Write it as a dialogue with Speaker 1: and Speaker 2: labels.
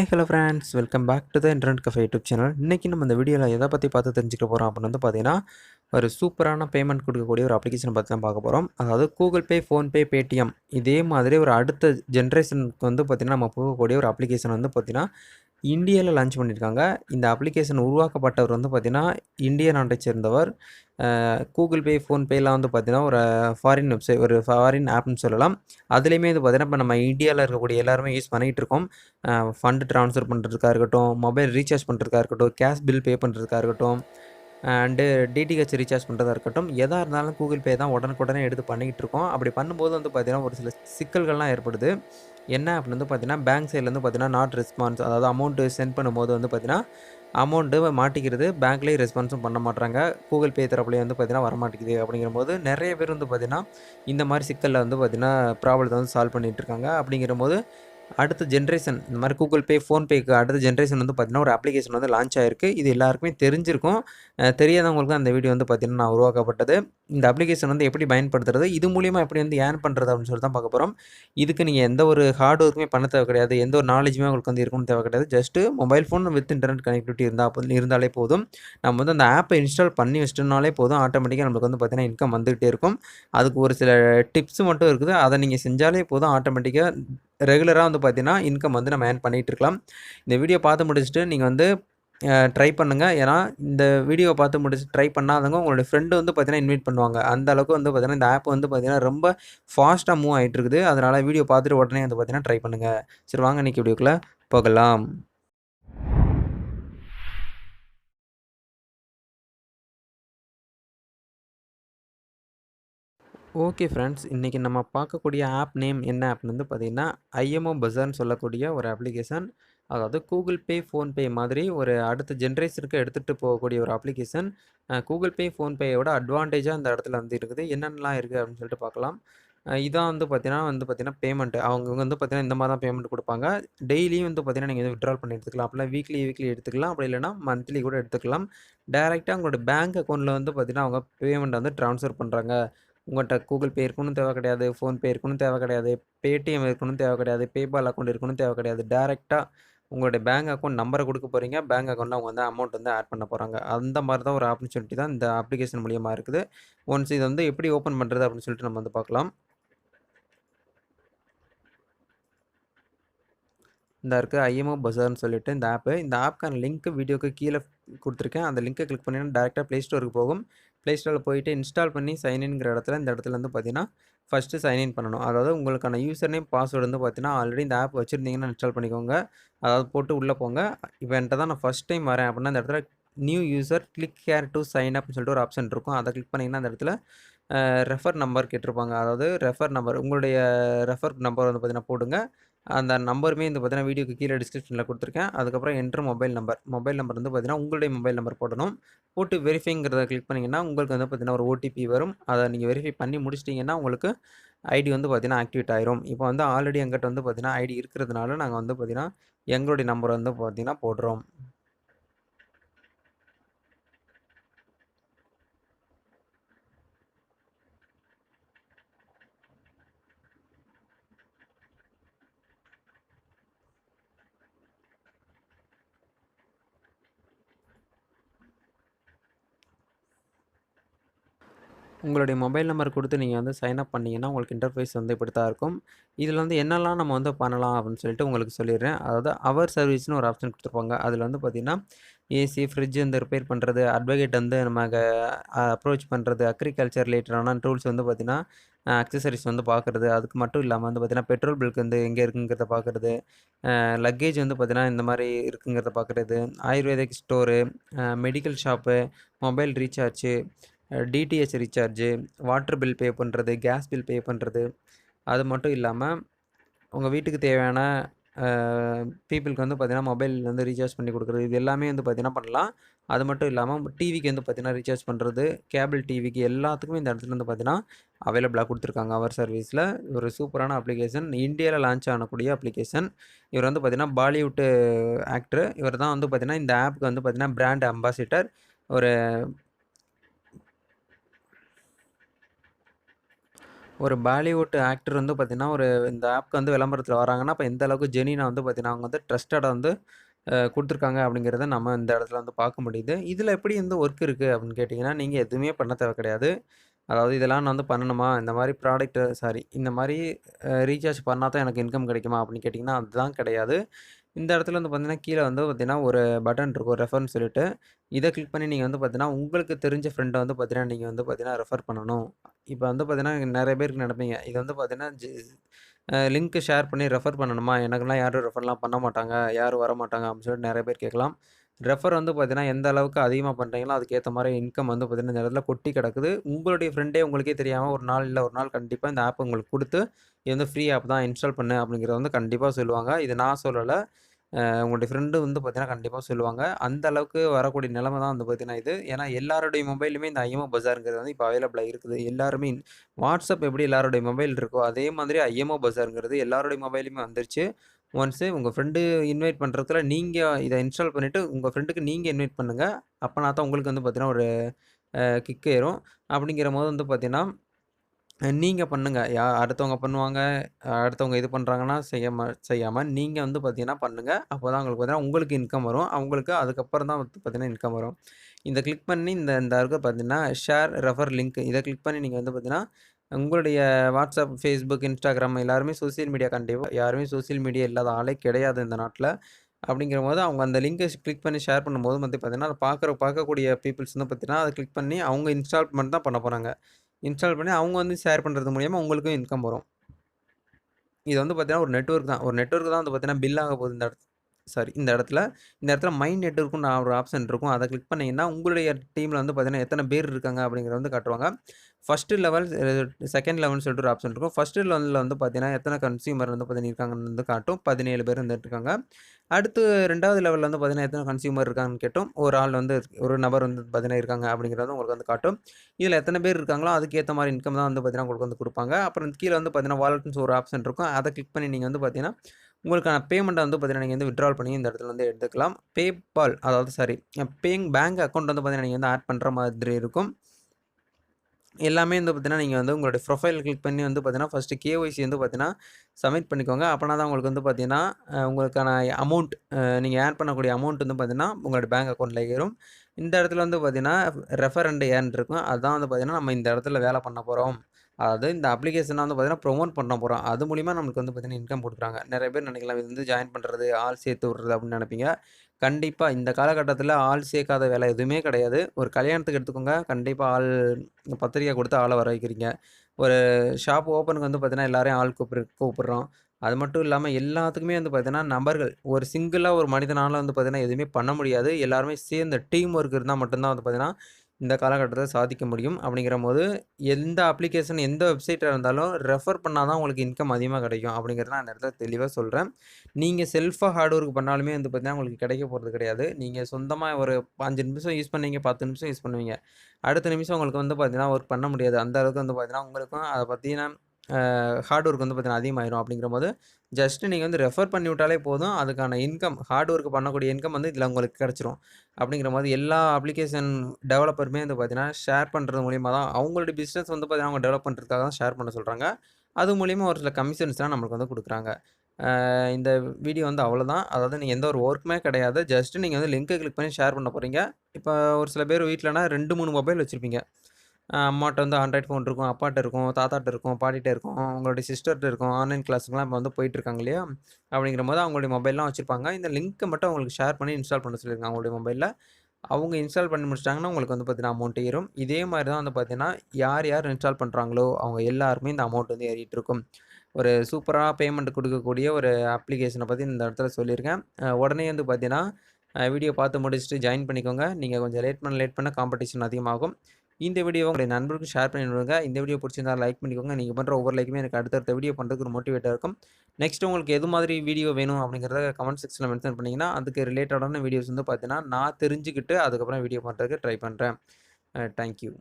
Speaker 1: Hi hello friends welcome back to the internet cafe YouTube channel இன்றைக்கி நம்ம இந்த வீடியோவில் எதை பற்றி பார்த்து தெரிஞ்சுக்க போகிறோம் அப்படின்னு வந்து பார்த்தீங்கன்னா ஒரு சூப்பரான பேமெண்ட் கொடுக்கக்கூடிய ஒரு அப்ளிகேஷன் பற்றி தான் பார்க்க போகிறோம் அதாவது கூகுள் பே ஃபோன்பே பேடிஎம் இதே மாதிரி ஒரு அடுத்த ஜென்ரேஷனுக்கு வந்து பார்த்திங்கன்னா நம்ம போகக்கூடிய ஒரு அப்ளிகேஷன் வந்து பார்த்திங்கன்னா இந்தியாவில் லான்ச் பண்ணியிருக்காங்க. இந்த அப்ளிகேஷன் உருவாக்கப்பட்டவர் வந்து பார்த்திங்கன்னா இந்திய நாட்டை சேர்ந்தவர். கூகுள் பே ஃபோன்பேலாம் வந்து பார்த்திங்கன்னா ஒரு ஃபாரின் வெப்சைட் ஒரு ஃபாரின் ஆப்னு சொல்லலாம். அதுலேயுமே இது பார்த்திங்கன்னா இப்போ நம்ம இந்தியாவில் இருக்கக்கூடிய எல்லாருமே யூஸ் பண்ணிகிட்டு இருக்கோம். ஃபண்டு ட்ரான்ஸ்ஃபர் பண்ணுறதுக்காக இருக்கட்டும் மொபைல் ரீசார்ஜ் பண்ணுறதுக்காக இருக்கட்டும் கேஷ் பில் பே பண்ணுறதுக்காக இருக்கட்டும் அண்டு டிடிஹெச் ரீசார்ஜ் பண்ணுறதா இருக்கட்டும் எதாக இருந்தாலும் கூகுள் பே தான் உடனுக்குடனே எடுத்து பண்ணிக்கிட்டு இருக்கோம். அப்படி பண்ணும்போது வந்து பார்த்திங்கன்னா ஒரு சில சிக்கல்கள்லாம் ஏற்படுது. என்ன அப்படின்னு வந்து பார்த்தீங்கன்னா பேங்க் சைட்லேருந்து பார்த்தீங்கன்னா நாட் ரெஸ்பான்ஸ் அதாவது அமௌண்ட்டு சென்ட் பண்ணும்போது வந்து பார்த்தீங்கன்னா அமௌண்ட்டு மாட்டிக்கிறது பேங்க்லேயே ரெஸ்பான்ஸும் பண்ண மாட்டாங்க கூகுள் பே தரப்புலேயே வந்து பார்த்தீங்கன்னா வரமாட்டேங்குது அப்படிங்கிற போது நிறைய பேர் வந்து பார்த்தீங்கன்னா இந்த மாதிரி சிக்கலில் வந்து பார்த்தீங்கன்னா ப்ராப்ளத்தை வந்து சால்வ் பண்ணிகிட்டு இருக்காங்க. அப்படிங்கிற போது அடுத்த ஜென்ரேஷன் இந்த மாதிரி கூகுள் பே ஃபோன்பேக்கு அடுத்த ஜென்ரேஷன் வந்து பார்த்திங்கன்னா ஒரு அப்ளிகேஷன் வந்து லான்ச் ஆயிருக்கு. இது எல்லாருக்குமே தெரிஞ்சிருக்கும். தெரியாதவங்களுக்கு அந்த வீடியோ வந்து பார்த்திங்கன்னா நான் உருவாக்கப்பட்டது. இந்த அப்ளிகேஷன் வந்து எப்படி பயன்படுத்துறது இது மூலியமாக எப்படி வந்து ஏர்ன் பண்ணுறது அப்படின்னு சொல்லி தான் பார்க்க போகிறோம் இதுக்கு நீங்கள் எந்த ஒரு ஹார்ட் ஒர்க்குமே பண்ண தேவை கிடையாது. எந்த ஒரு நாலேஜுமே உங்களுக்கு வந்து இருக்கணும்னு தேவை கிடையாது. Just mobile phone with internet connectivity இருந்தால் இருந்தாலே போதும். நம்ம வந்து அந்த ஆப்பை இன்ஸ்டால் பண்ணி வச்சிட்டோம்னாலே போதும். ஆட்டோமேட்டிக்காக நம்மளுக்கு வந்து பார்த்திங்கன்னா இன்கம் வந்துகிட்டே இருக்கும். அதுக்கு ஒரு சில டிப்ஸ் மட்டும் இருக்குது. அதை நீங்கள் செஞ்சாலே போதும். ஆட்டோமேட்டிக்காக ரெகுலராக வந்து பார்த்தீங்கன்னா இன்கம் வந்து நம்ம ஏர்ன் பண்ணிகிட்டு இருக்கலாம். இந்த வீடியோ பார்த்து முடிச்சுட்டு நீங்கள் வந்து ட்ரை பண்ணுங்கள் ஏன்னா இந்த வீடியோ பார்த்து முடிச்சு ட்ரை பண்ணாதவங்க உங்களுடைய ஃப்ரெண்டு வந்து பார்த்தீங்கன்னா இன்வைட் பண்ணுவாங்க. அந்த அளவுக்கு வந்து பார்த்தீங்கன்னா இந்த ஆப் வந்து பார்த்தீங்கன்னா ரொம்ப ஃபாஸ்ட்டாக மூவ் ஆகிட்டு இருக்குது. அதனால் வீடியோ பார்த்துட்டு உடனே வந்து பார்த்தீங்கன்னா ட்ரை பண்ணுங்கள் சரி வாங்க இன்றைக்கி வீடியோக்குள்ளே போகலாம். ஓகே ஃப்ரெண்ட்ஸ் இன்றைக்கி நம்ம பார்க்கக்கூடிய ஆப் நேம் என்ன ஆப்னு வந்து பார்த்திங்கன்னா ஐஎம்ஓ பஜார்னு சொல்லக்கூடிய ஒரு அப்ளிகேஷன். அதாவது கூகுள் பே ஃபோன்பே மாதிரி ஒரு அடுத்த ஜென்ரேஷனுக்கு எடுத்துகிட்டு போகக்கூடிய ஒரு அப்ளிகேஷன். கூகுள் பே ஃபோன்பேயோட அட்வான்டேஜாக அந்த இடத்துல வந்து இருக்குது. என்னென்னலாம் இருக்குது அப்படின்னு சொல்லிட்டு பார்க்கலாம். இதான் வந்து பார்த்தீங்கன்னா வந்து பார்த்தீங்கன்னா பேமெண்ட் அவங்க வந்து பார்த்தீங்கன்னா இந்த மாதிரி தான் பேமெண்ட் கொடுப்பாங்க. டெய்லியும் வந்து பார்த்தீங்கன்னா நீங்கள் விட்ரால் பண்ணி எடுத்துக்கலாம். அப்படிலாம் வீக்லி வீக்லி எடுத்துக்கலாம். அப்படி இல்லைனா மந்த்லி கூட எடுத்துக்கலாம். டேரெக்டாக உங்களோட பேங்க் அக்கௌண்ட்டில் வந்து பார்த்தீங்கன்னா அவங்க பேமெண்ட் வந்து ட்ரான்ஸ்ஃபர் பண்ணுறாங்க உங்கள்கிட்ட கூகுள் பே இருக்கணும் தேவை கிடையாது ஃபோன்பே இருக்கணும் தேவை கிடையாது பேடிஎம் இருக்கணும் தேவை கிடையாது பேபால் அக்கௌண்ட் இருக்கணும் தேவை கிடையாது. டேரெக்டாக உங்களுடைய பேங்க் அக்கௌண்ட் நம்பரை கொடுக்க போகிறீங்க பேங்க் அக்கௌண்ட்டில் அவங்க வந்து அமௌண்ட் வந்து ஆட் பண்ண போகிறாங்க அந்த மாதிரி தான் ஒரு ஆப்பர்ச்சுனிட்டி தான் இந்த அப்ளிகேஷன் மூலியமாக இருக்குது. ஒன்ஸ் இது வந்து எப்படி ஓப்பன் பண்ணுறது அப்படின்னு சொல்லிட்டு நம்ம வந்து பார்க்கலாம். இந்த இருக்குது ஐஎம்ஓ பஜார்னு சொல்லிட்டு இந்த ஆப்பு இந்த ஆப்க்கான லிங்க் வீடியோக்கு கீழே கொடுத்துருக்கேன். அந்த லிங்க்கை கிளிக் பண்ணிங்கன்னா டேரெக்டாக ப்ளே ஸ்டோருக்கு போகும். ப்ளே ஸ்டோரில் போயிட்டு இன்ஸ்டால் பண்ணி சைன்இன்கிற இடத்துல இந்த இடத்துல வந்து பார்த்தீங்கன்னா ஃபஸ்ட்டு சைன்இன் பண்ணணும். அதாவது உங்களுக்கான யூசர் நேம் பாஸ்வேர்டு வந்து பார்த்தீங்கன்னா ஆல்ரெடி இந்த ஆப் வச்சுருந்தீங்கன்னா இன்ஸ்டால் பண்ணிக்கோங்க. அதாவது போட்டு உள்ளே போங்க. இப்போ என்கிட்ட தான் நான் ஃபஸ்ட் டைம் வரேன் அப்படின்னா இந்த இடத்துல new user click here to sign அப்னு சொல்லிட்டு ஒரு ஆப்ஷன் இருக்கும். அதை கிளிக் பண்ணிங்கன்னா அந்த இடத்துல ரெஃபர் நம்பர் கேட்டிருப்பாங்க. அதாவது ரெஃபர் நம்பர் உங்களுடைய ரெஃபர் நம்பர் வந்து பார்த்தீங்கன்னா போடுங்க. அந்த நம்பருமே வந்து பார்த்தீங்கன்னா வீடியோக்கு கீழே டிஸ்கிரிப்ஷனில் கொடுத்துருக்கேன். அதுக்கப்புறம் enter mobile number mobile number வந்து பார்த்தீங்கன்னா உங்களுடைய மொபைல் நம்பர் போடணும். போட்டு வெரிஃபைங்கிறத கிளிக் பண்ணிங்கன்னா உங்களுக்கு வந்து பார்த்தீங்கன்னா ஒரு ஓடிபி வரும். அதை நீங்கள் வெரிஃபை பண்ணி முடிச்சிட்டிங்கன்னா உங்களுக்கு ஐடி வந்து பார்த்தீங்கன்னா ஆக்டிவேட் ஆயிரும். இப்போ வந்து ஆல்ரெடி எங்கிட்ட வந்து பார்த்தீங்கன்னா ஐடி இருக்கிறதுனால நாங்கள் வந்து பார்த்தீங்கன்னா எங்களுடைய நம்பர் வந்து பார்த்தீங்கன்னா போடுறோம். உங்களுடைய மொபைல் நம்பர் கொடுத்து நீங்கள் வந்து சைன் அப் பண்ணிங்கன்னா உங்களுக்கு இன்டர்ஃபேஸ் வந்து இப்படி தான் இருக்கும். இதில் வந்து என்னெல்லாம் நம்ம வந்து பண்ணலாம் அப்படின்னு சொல்லிட்டு உங்களுக்கு சொல்லிடுறேன். அதாவது அவர் சர்வீஸ்னு ஒரு ஆப்ஷன் கொடுத்துருப்பாங்க. அதில் வந்து பார்த்திங்கன்னா ஏசி ஃப்ரிட்ஜ் வந்து ரிப்பேர் பண்ணுறது அட்வொகேட் வந்து நம்ம அப்ரோச் பண்ணுறது அக்ரிகல்ச்சர் ரிலேட்டடான டூல்ஸ் வந்து பார்த்திங்கன்னா அக்சசரிஸ் வந்து பார்க்குறது அதுக்கு மட்டும் இல்லாமல் வந்து பார்த்திங்கன்னா பெட்ரோல் பில்க்கு வந்து எங்கே இருக்குங்கிறத பார்க்குறது லக்கேஜ் வந்து பார்த்திங்கன்னா இந்த மாதிரி இருக்குங்கிறத பார்க்குறது ayurvedic store medical shop mobile recharge DTH recharge water bill pay பண்ணுறது கேஸ் பில் பே பண்ணுறது அது மட்டும் இல்லாமல் உங்கள் வீட்டுக்கு தேவையான பீப்புளுக்கு வந்து பார்த்திங்கன்னா மொபைல் வந்து ரீசார்ஜ் பண்ணி கொடுக்குறது. இது எல்லாமே வந்து பார்த்திங்கன்னா பண்ணலாம். அது மட்டும் இல்லாமல் டிவிக்கு வந்து பார்த்திங்கன்னா ரீசார்ஜ் பண்ணுறது கேபிள் டிவிக்கு எல்லாத்துக்குமே இந்த இடத்துல வந்து பார்த்திங்கன்னா அவைலபிளாக கொடுத்துருக்காங்க. அவர் சர்வீஸில் ஒரு சூப்பரான அப்ளிகேஷன் இந்தியாவில் லான்ச் ஆனக்கூடிய அப்ளிகேஷன் இவர் வந்து பார்த்திங்கன்னா பாலிவுட்டு ஆக்டர் இவர் தான் வந்து பார்த்திங்கன்னா இந்த ஆப்புக்கு வந்து பார்த்திங்கன்னா பிராண்ட் அம்பாசிடர் ஒரு ஒரு பாலிவுட் ஆக்டர் வந்து பார்த்தீங்கன்னா, ஒரு இந்த ஆப்க்கு வந்து விளம்பரத்தில் வராங்கன்னா, இப்போ எந்த அளவுக்கு ஜெனினா வந்து பார்த்தீங்கன்னா, அவங்க வந்து ட்ரஸ்டடாக வந்து கொடுத்துருக்காங்க அப்படிங்கிறத நம்ம இந்த இடத்துல வந்து பார்க்க முடியுது. இதில் எப்படி வந்து ஒர்க் இருக்குது அப்படின்னு கேட்டிங்கன்னா நீங்கள் எதுவுமே பண்ண தேவை கிடையாது. அதாவது இதெல்லாம் நான் வந்து பண்ணணுமா? இந்த மாதிரி ப்ராடக்ட் சாரி இந்த மாதிரி ரீசார்ஜ் பண்ணால் தான் எனக்கு இன்கம் கிடைக்குமா? அப்படின்னு கேட்டிங்கன்னா அதுதான் கிடையாது. இந்த இடத்துல வந்து பார்த்தீங்கன்னா, கீழே வந்து பார்த்தீங்கன்னா, ஒரு பட்டன் இருக்கும் ரெஃபர்னு சொல்லிட்டு. இதை கிளிக் பண்ணி நீங்கள் வந்து பார்த்தீங்கன்னா, உங்களுக்கு தெரிஞ்ச ஃப்ரெண்டை வந்து பார்த்தீங்கன்னா, நீங்கள் வந்து பார்த்தீங்கன்னா, ரெஃபர் பண்ணணும். இப்போ வந்து பார்த்தீங்கன்னா, நிறைய பேருக்கு நடப்பீங்க இது வந்து பார்த்தீங்கன்னா, ஜ லிங்க் ஷேர் பண்ணி ரெஃபர் பண்ணணுமா? எனக்குலாம் யாரும் ரெஃபர்லாம் பண்ண மாட்டாங்க. யாரும் வர மாட்டாங்க அப்படின்னு சொல்லிட்டு நிறைய பேர் கேட்கலாம். ரெஃபர் வந்து பார்த்தீங்கன்னா, எந்த அளவுக்கு அதிகமாக பண்ணுறீங்களோ அதுக்கேற்ற மாதிரி இன்கம் வந்து பார்த்தீங்கன்னா, இந்த இடத்துல கொட்டி கிடக்குது. உங்களுடைய ஃப்ரெண்டே உங்களுக்கே தெரியாமல் ஒரு நாள் இல்லை ஒரு நாள் கண்டிப்பாக இந்த ஆப் உங்களுக்கு கொடுத்து இது வந்து ஃப்ரீ ஆப் தான் இன்ஸ்டால் பண்ணு அப்படிங்கிறத வந்து கண்டிப்பாக சொல்லுவாங்க. இது நான் சொல்லலை உங்களுடைய ஃப்ரெண்டு வந்து பார்த்தீங்கன்னா, கண்டிப்பாக சொல்லுவாங்க. அந்த அளவுக்கு வரக்கூடிய நிலைமை தான் வந்து பார்த்தீங்கன்னா இது. ஏன்னா எல்லாருடைய மொபைலுமே இந்த ஐஎம்ஓ பஜாருங்கிறது வந்து இப்போ அவைலபிளாக இருக்குது. எல்லாருமே வாட்ஸ்அப் எப்படி எல்லாருடைய மொபைல் இருக்கோ, அதே மாதிரி ஐஎம்ஓ பஜாருங்கிறது எல்லாருடைய மொபைலுமே வந்துருச்சு. ஒன்ஸு உங்கள் ஃப்ரெண்டு இன்வைட் பண்ணுறதுல நீங்கள் இதை இன்ஸ்டால் பண்ணிவிட்டு உங்கள் ஃப்ரெண்டுக்கு நீங்கள் இன்வைட் பண்ணுங்கள் அப்போனா தான் உங்களுக்கு வந்து பார்த்தீங்கன்னா, ஒரு கிக் ஏறும். அப்படிங்கிறபோது வந்து பார்த்தீங்கன்னா, நீங்க பண்ணுங்க. யா அடுத்தவங்க பண்ணுவாங்க. அடுத்தவங்க இது பண்றாங்கன்னா செய்யாம செய்யாம நீங்க வந்து பார்த்தீங்கன்னா பண்ணுங்க. அப்பதான் உங்களுக்கு பார்த்தீங்கன்னா, உங்களுக்கு இன்கம் வரும். அவங்களுக்கு அதுக்கப்புறம் தான் வந்து பார்த்தீங்கன்னா, இன்கம் வரும். இந்த கிளிக் பண்ணி இந்த இந்த இருக்க பார்த்தீங்கன்னா, ஷேர் ரெஃபர் லிங்க் இத கிளிக் பண்ணி நீங்க வந்து பார்த்தீங்கன்னா, உங்களுடைய WhatsApp, Facebook, Instagram எல்லாருமே சோசியல் மீடியா கண்டிப்பா யாருமே சோசியல் மீடியா இல்லாத ஆளே கிடையாது இந்த நாட்ல. அப்படிங்கிறபோது அவங்க அந்த லிங்க கிளிக் பண்ணி ஷேர் பண்ணும்போது வந்து பார்த்தீங்கன்னா, அத பார்க்குற பார்க்கக்கூடிய பீப்பிள்ஸ் வந்து பார்த்தீங்கன்னா, அத கிளிக் பண்ணி அவங்க இன்ஸ்டால்மெண்ட் தான் பண்ண போறாங்க. இன்ஸ்டால் பண்ணி அவங்க வந்து ஷேர் பண்ணுறது மூலியமாக உங்களுக்கும் இன்கம் வரும். இது வந்து பார்த்தீங்கன்னா, ஒரு நெட்வொர்க் தான். ஒரு நெட்ஒர்க் தான் வந்து பார்த்தீங்கன்னா, பில் ஆக போகுது இந்த இடத்துல சாரி இந்த இடத்துல. இந்த இடத்துல மைண்ட் மை நான் ஒரு ஆப்ஷன் இருக்கும். அதை கிளிக் பண்ணிங்கன்னா உங்களுடைய டீமில் வந்து பார்த்தீங்கன்னா, எத்தனை பேர் இருக்காங்க அப்படிங்கிறத வந்து காட்டுவாங்க. ஃபஸ்ட்டு லெவல், செகண்ட் லெவல்னு சொல்லிட்டு ஒரு ஆப்ஷன் இருக்கும். ஃபஸ்ட்டு லெவலில் வந்து பார்த்தீங்கன்னா, எத்தனை கன்சியூமர் வந்து பார்த்தீங்கன்னா இருக்காங்கன்னு வந்து காட்டும். 17 பேர் வந்துட்டு இருக்காங்க. அடுத்து ரெண்டாவது லெவலில் வந்து பார்த்தீங்கன்னா, எத்தனை கன்சியூமர் இருக்காங்கன்னு கேட்டும். ஒரு ஆள் வந்து ஒரு நபர் வந்து பார்த்தீங்கன்னா இருக்காங்க அப்படிங்கிறத உங்களுக்கு வந்து காட்டும். இதில் எத்தனை பேர் இருக்காங்களோ, அதுக்கேற்ற மாதிரி இன்கம் தான் வந்து பார்த்தீங்கன்னா, உங்களுக்கு வந்து கொடுப்பாங்க அப்புறம் கீழே வந்து பார்த்தீங்கன்னா, வாலெட்னு ஒரு ஆப்ஷன் இருக்கும். அதை கிளிக் பண்ணி நீங்கள் வந்து பார்த்தீங்கன்னா, உங்களுக்கான பேமெண்ட்டை வந்து பார்த்தீங்கன்னா, நீங்கள் வந்து விட்ரால் பண்ணி இந்த இடத்துல வந்து எடுத்துக்கலாம். பேபால் அதாவது சாரி பேங் பேங்க் அக்கௌண்ட் வந்து பார்த்தீங்கன்னா, நீங்கள் வந்து ஆட் பண்ணுற மாதிரி இருக்கும். எல்லாமே வந்து பார்த்தீங்கன்னா, நீங்கள் வந்து உங்களுடைய ப்ரொஃபைல் கிளிக் பண்ணி வந்து பார்த்தீங்கன்னா, ஃபஸ்ட்டு கேஒய்சி வந்து பார்த்தீங்கன்னா, சப்மிட் பண்ணிக்கோங்க. அப்போனா தான் உங்களுக்கு வந்து பார்த்தீங்கன்னா, உங்களுக்கான அமௌண்ட் நீங்கள் நீங்க ஆட் பண்ணக்கூடிய அமௌண்ட் வந்து பார்த்தீங்கன்னா, உங்களுடைய பேங்க் அக்கௌண்ட்டில் ஏறும். இந்த இடத்துல வந்து பார்த்தீங்கன்னா, ரெஃபர் அண்ட் ஏர்ன் இருக்கும். அதுதான் வந்து பார்த்தீங்கன்னா, நம்ம இந்த இடத்துல வேலை பண்ண போகிறோம் அதாவது இந்த அப்ளிகேஷனை வந்து பார்த்தீங்கன்னா, ப்ரொமோட் பண்ண போகிறோம் அது மூலிமா நமக்கு வந்து பார்த்தீங்கன்னா, இன்கம் கொடுக்குறாங்க நிறைய பேர் நினைக்கலாம் இது வந்து ஜாயின் பண்ணுறது ஆள் சேர்த்து விடுறது அப்படின்னு நினைப்பீங்க கண்டிப்பாக இந்த காலகட்டத்தில் ஆள் சேர்க்காத வேலை எதுவுமே கிடையாது. ஒரு கல்யாணத்துக்கு எடுத்துக்கோங்க. கண்டிப்பாக ஆள் பத்திரிக்கை கொடுத்து ஆளை வர வைக்கிறீங்க. ஒரு ஷாப் ஓப்பனுக்கு வந்து பார்த்தீங்கன்னா, எல்லாரையும் ஆள் கூப்பிடு கூப்பிட்றோம் அது மட்டும் இல்லாமல் எல்லாத்துக்குமே வந்து பார்த்தீங்கன்னா, நபர்கள் ஒரு சிங்கிளாக ஒரு மனிதனால வந்து பார்த்தீங்கன்னா, எதுவுமே பண்ண முடியாது. எல்லாருமே சேர்ந்து டீம் ஒர்க் இருந்தால் மட்டும்தான் வந்து பார்த்தீங்கன்னா, இந்த காலகட்டத்தை சாதிக்க முடியும். அப்படிங்கிறபோது எந்த அப்ளிகேஷன், எந்த வெப்சைட்டாக இருந்தாலும் ரெஃபர் பண்ணால் தான் உங்களுக்கு இன்கம் அதிகமாக கிடைக்கும். அப்படிங்கிறத நான் இந்த இடத்துல தெளிவாக சொல்கிறேன் நீங்கள் செல்ஃபா ஹார்ட் ஒர்க் பண்ணாலுமே வந்து பார்த்தீங்கன்னா, உங்களுக்கு கிடைக்க போகிறது கிடையாது. நீங்கள் சொந்தமாக ஒரு அஞ்சு நிமிஷம் யூஸ் பண்ணீங்க, 10 நிமிஷம் யூஸ் பண்ணுவீங்க. அடுத்த நிமிஷம் உங்களுக்கு வந்து பார்த்தீங்கன்னா, ஒர்க் பண்ண முடியாது. அந்த அளவுக்கு வந்து பார்த்தீங்கன்னா, உங்களுக்கும் அதை பத்தின ஹார்ட் ஒர்க் வந்து பார்த்திங்கன்னா அதிகமாயிரும். அப்படிங்கிறபோது ஜஸ்ட் நீங்கள் வந்து ரெஃபர் பண்ணி விட்டாலே போதும். அதுக்கான இன்கம் ஹார்ட் ஒர்க் பண்ணக்கூடிய இன்கம் வந்து இதில் உங்களுக்கு கிடைச்சிரும். அப்படிங்கிறபோது எல்லா அப்ளிகேஷன் டெவலப்பருமே வந்து பார்த்தீங்கன்னா, ஷேர் பண்ணுறது மூலியமாக தான் அவங்களுடைய பிஸ்னஸ் வந்து பார்த்தீங்கன்னா, அவங்க டெவலப் பண்ணுறதுக்காக தான் ஷேர் பண்ண சொல்கிறாங்க அது மூலிமா ஒரு சில கமிஷன்ஸ்லாம் நம்மளுக்கு வந்து கொடுக்குறாங்க இந்த வீடியோ வந்து அவ்வளோதான். அதாவது நீங்கள் எந்த ஒரு ஒர்க்குமே கிடையாது. ஜஸ்ட்டு நீங்கள் வந்து லிங்க்கை கிளிக் பண்ணி ஷேர் பண்ண போகிறீங்க இப்போ ஒரு சில பேர் வீட்லனா 2, 3 மொபைல் வச்சுருப்பீங்க அம்மாட்ட வந்து ஆண்ட்ராய்ட் ஃபோன் இருக்கும். அப்பாட்ட இருக்கும். தாத்தாட்ட இருக்கும். பாட்டிகிட்ட இருக்கும். அவங்களுடைய சிஸ்டர்ட்ட இருக்கும். ஆன்லைன் கிளாஸ்க்குலாம் இப்போ வந்து போயிட்டுருக்காங்க இல்லையா இல்லையா? அப்படிங்கிறபோது அவங்களுடைய மொபைல்லாம் வச்சுருப்பாங்க இந்த லிங்க்கை மட்டும் அவங்களுக்கு ஷேர் பண்ணி இன்ஸ்டால் பண்ண சொல்லியிருக்காங்க அவங்களுடைய மொபைலில் அவங்க இன்ஸ்டால் பண்ணி முடிச்சிட்டாங்கன்னா உங்களுக்கு வந்து பார்த்தீங்கன்னா, அமௌண்ட் ஏறும். இதே மாதிரி தான் வந்து பார்த்தீங்கன்னா, யார் யார் இன்ஸ்டால் பண்ணுறாங்களோ அவங்க எல்லாருமே இந்த அமௌண்ட் வந்து ஏறிட்டு இருக்கும். ஒரு சூப்பராக பேமெண்ட் கொடுக்கக்கூடிய ஒரு அப்ளிகேஷனை பற்றி இந்த இடத்துல சொல்லியிருக்கேன். உடனே வந்து பார்த்தீங்கன்னா, வீடியோ பார்த்து முடிச்சுட்டு ஜாயின் பண்ணிக்கோங்க. நீங்கள் கொஞ்சம் லேட் பண்ண லேட் பண்ண காம்படிஷன் அதிகமாகும். இந்த வீடியோ உங்களுடைய நண்பருக்கும் ஷேர் பண்ணி விடுங்க. இந்த வீடியோ பிடிச்சிருந்தா லைக் பண்ணிக்கோங்க. நீங்கள் பண்ணுற ஒவ்வொரு லைக்குமே எனக்கு அடுத்தடுத்த வீடியோ பண்ணுறதுக்கு ஒரு மோட்டிவேட்டாக இருக்கும். நெக்ஸ்ட் உங்களுக்கு எது மாதிரி வீடியோ வேணும் அப்படிங்கிறத கமெண்ட் செக்ஷனில் மென்ஷன் பண்ணிங்கன்னா அதுக்கு ரிலேட்டடான வீடியோஸ் வந்து பார்த்தீங்கன்னா, நான் தெரிஞ்சுக்கிட்டு அதுக்கப்புறம் வீடியோ பண்ணுறதுக்கு ட்ரை பண்ணுறேன் தேங்க்யூ தேங்க் யூ.